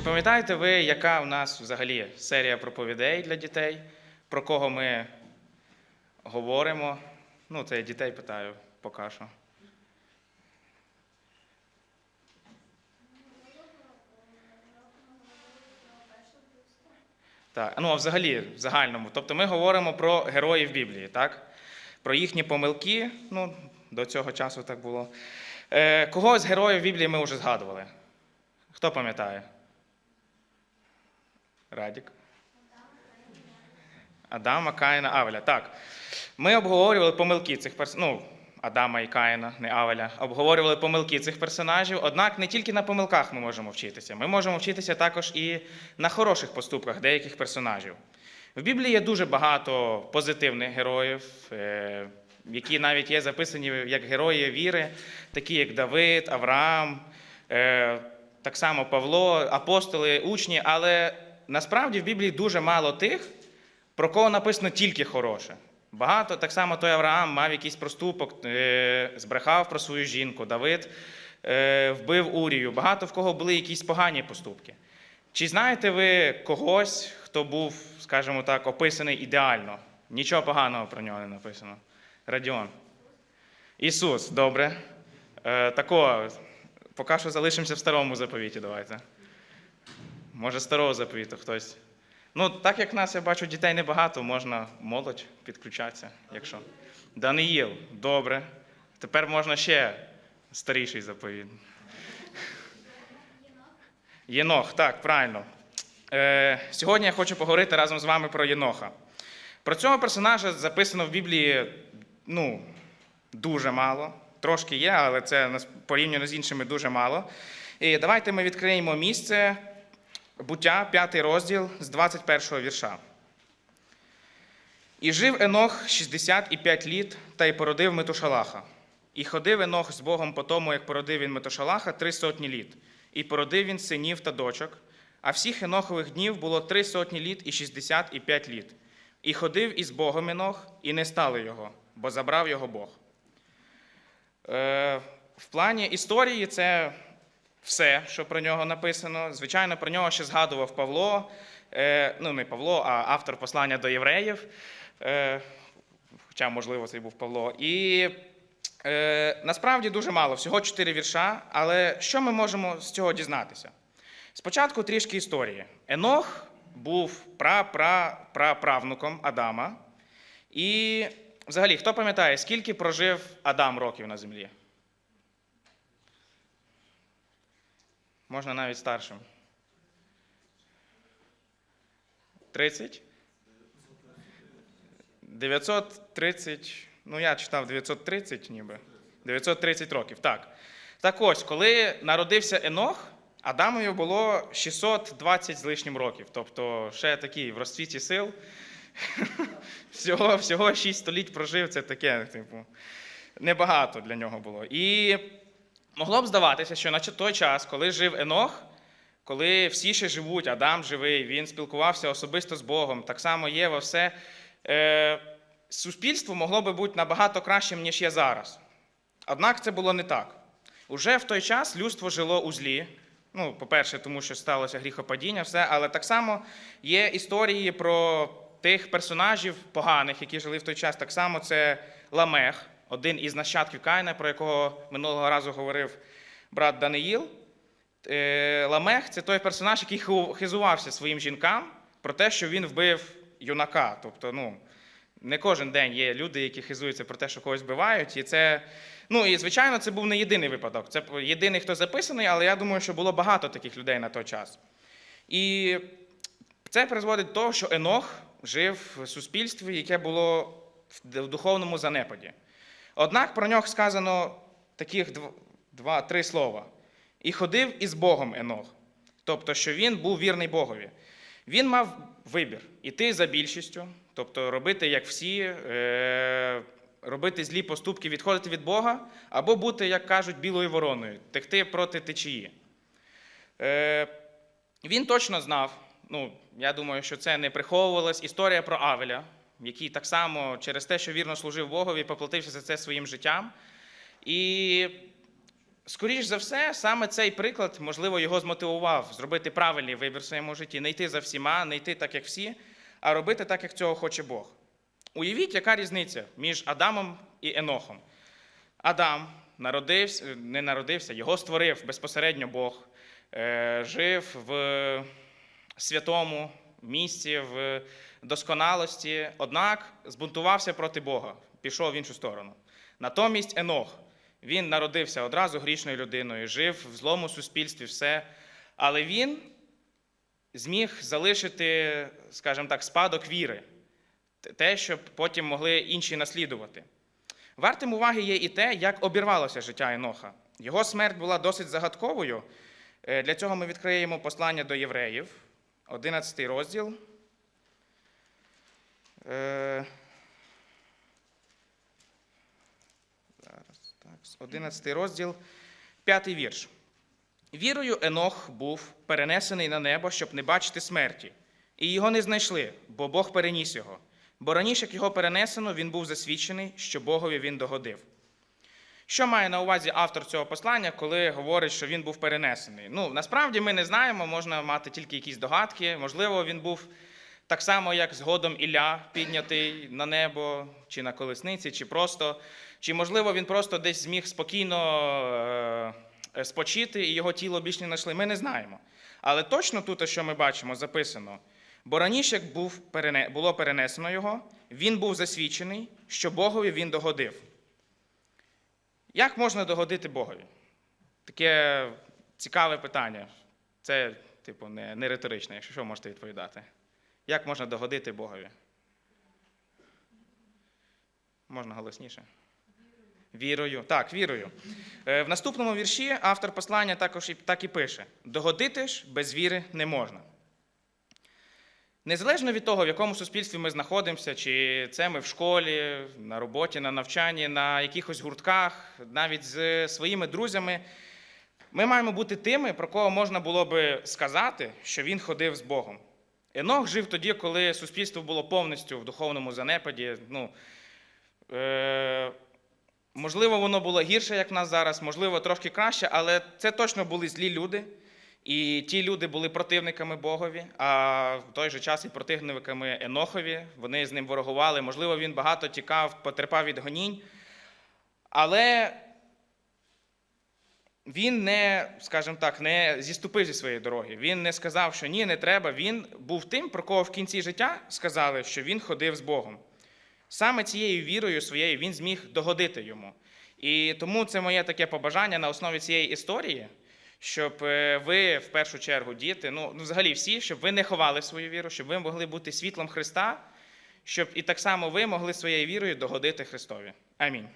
Чи пам'ятаєте ви, яка у нас взагалі серія проповідей для дітей, про кого ми говоримо? Ну, це я дітей питаю поки що. Так, ну а взагалі, в загальному. Тобто ми говоримо про героїв Біблії, так? Про їхні помилки. Ну, до цього часу так було. Е, кого з героїв Біблії ми вже згадували? Хто пам'ятає? Радік. Адама, Каїна, Авеля. Так. Ми обговорювали помилки цих персонажів. Ну, Адама і Каїна, не Авеля. Обговорювали помилки цих персонажів. Однак не тільки на помилках ми можемо вчитися. Ми можемо вчитися також і на хороших поступках деяких персонажів. В Біблії є дуже багато позитивних героїв, е, які навіть є записані як герої віри, такі як Давид, Авраам, е, так само Павло, апостоли, учні. Але насправді в Біблії дуже мало тих, про кого написано тільки хороше. Багато так само той Авраам мав якийсь проступок, е, збрехав про свою жінку, Давид е, вбив Урію. Багато в кого були якісь погані поступки. Чи знаєте ви когось, хто був, скажімо так, описаний ідеально? Нічого поганого про нього не написано. Радіон. Ісус, добре. Е, тако, поки що залишимося в старому заповіті, давайте. Може, старого заповіту хтось. Ну, так як в нас, я бачу, дітей небагато, можна молодь підключатися, якщо. Даниїл, добре. Тепер можна ще старіший заповіт. Єнох, так, правильно. Е, сьогодні я хочу поговорити разом з вами про Єноха. Про цього персонажа записано в Біблії ну, дуже мало. Трошки є, але це порівняно з іншими дуже мало. І давайте ми відкриємо місце буття, п'ятий розділ з 21 вірша. І жив Енох 65 літ та й породив Метушалаха. І ходив Енох з Богом по тому, як породив він Метушалаха, три сотні літ. І породив він синів та дочок. А всіх Енохових днів було три сотні літ і 65 літ. І ходив із Богом Енох, і не стало його, бо забрав його Бог. Е, в плані історії це все, що про нього написано. Звичайно, про нього ще згадував Павло, е, ну не Павло, а автор послання до євреїв. Е, хоча, можливо, це й був Павло. І е, насправді дуже мало, всього чотири вірша. Але що ми можемо з цього дізнатися? Спочатку трішки історії. Енох був пра-пра-праправнуком Адама. І взагалі, хто пам'ятає, скільки прожив Адам років на землі? Можна навіть старшим. 30? 930, ну я читав 930 ніби. 930 років, так. Так ось, коли народився Енох, Адамові було 620 з лишнім років. Тобто ще такий в розцвіті сил. Всього, всього 6 століть прожив, це таке, типу, небагато для нього було. І могло б здаватися, що на той час, коли жив Енох, коли всі ще живуть, Адам живий, він спілкувався особисто з Богом, так само Єва, все. Е, суспільство могло би бути набагато кращим, ніж є зараз. Однак це було не так. Уже в той час людство жило у злі. Ну, по-перше, тому що сталося гріхопадіння, все, але так само є історії про тих персонажів поганих, які жили в той час. Так само це Ламех, один із нащадків Каїна, про якого минулого разу говорив брат Даниїл. Е, Ламех це той персонаж, який хизувався своїм жінкам про те, що він вбив юнака. Тобто, ну, не кожен день є люди, які хизуються про те, що когось вбивають. І це, ну і звичайно, це був не єдиний випадок. Це єдиний, хто записаний, але я думаю, що було багато таких людей на той час. І це призводить до того, що Енох жив в суспільстві, яке було в духовному занепаді. Однак про нього сказано таких два-три слова. І ходив із Богом Енох. Тобто, що він був вірний Богові. Він мав вибір іти за більшістю, тобто робити як всі, е- робити злі поступки, відходити від Бога, або бути, як кажуть, білою вороною, текти проти течії. Е- він точно знав, ну, я думаю, що це не приховувалась історія про Авеля, який так само через те, що вірно служив Богові, поплатився за це своїм життям. І скоріш за все, саме цей приклад, можливо, його змотивував зробити правильний вибір в своєму житті, не йти за всіма, не йти так, як всі, а робити так, як цього хоче Бог. Уявіть, яка різниця між Адамом і Енохом. Адам народився, не народився, його створив безпосередньо Бог, е, жив в святому місці, в досконалості, однак збунтувався проти Бога, пішов в іншу сторону. Натомість Енох, він народився одразу грішною людиною, жив в злому суспільстві, все. Але він зміг залишити, скажімо так, спадок віри, те, щоб потім могли інші наслідувати. Вартим уваги є і те, як обірвалося життя Еноха. Його смерть була досить загадковою. Е, Для цього ми відкриємо послання до євреїв, 11 розділ. Е, Зараз, так, 11 розділ, 5 вірш. Вірою Енох був перенесений на небо, щоб не бачити смерті. І його не знайшли, бо Бог переніс його. Бо раніше, як його перенесено, він був засвідчений, що Богові він догодив. Що має на увазі автор цього послання, коли говорить, що він був перенесений? Ну, насправді ми не знаємо, можна мати тільки якісь догадки. Можливо, він був так само, як згодом Ілля піднятий на небо, чи на колесниці, чи просто. Чи, можливо, він просто десь зміг спокійно е, спочити і його тіло більш не знайшли. Ми не знаємо. Але точно тут, що ми бачимо, записано. Бо раніше, як був, було перенесено його, він був засвідчений, що Богові він догодив. Як можна догодити Богові? Таке цікаве питання. Це, типу, не, не риторичне, якщо що можете відповідати. Як можна догодити Богові? Можна голосніше. Вірою. Так, вірою. Е, В наступному вірші автор послання також і, так і пише: догодити ж без віри не можна. Незалежно від того, в якому суспільстві ми знаходимося, чи це ми в школі, на роботі, на навчанні, на якихось гуртках, навіть з своїми друзями, ми маємо бути тими, про кого можна було би сказати, що він ходив з Богом. Енох жив тоді, коли суспільство було повністю в духовному занепаді. Ну, е- можливо, воно було гірше, як в нас зараз, можливо, трошки краще, але це точно були злі люди. І ті люди були противниками Богові, а в той же час і противниками Енохові. Вони з ним ворогували. Можливо, він багато тікав, потерпав від гонінь. Але він не, скажімо так, не зіступив зі своєї дороги. Він не сказав, що ні, не треба. Він був тим, про кого в кінці життя сказали, що він ходив з Богом. Саме цією вірою своєю він зміг догодити йому. І тому це моє таке побажання на основі цієї історії, щоб е, ви в першу чергу, діти, ну, ну взагалі всі, щоб ви не ховали свою віру, щоб ви могли бути світлом Христа, щоб і так само ви могли своєю вірою догодити Христові. Амінь.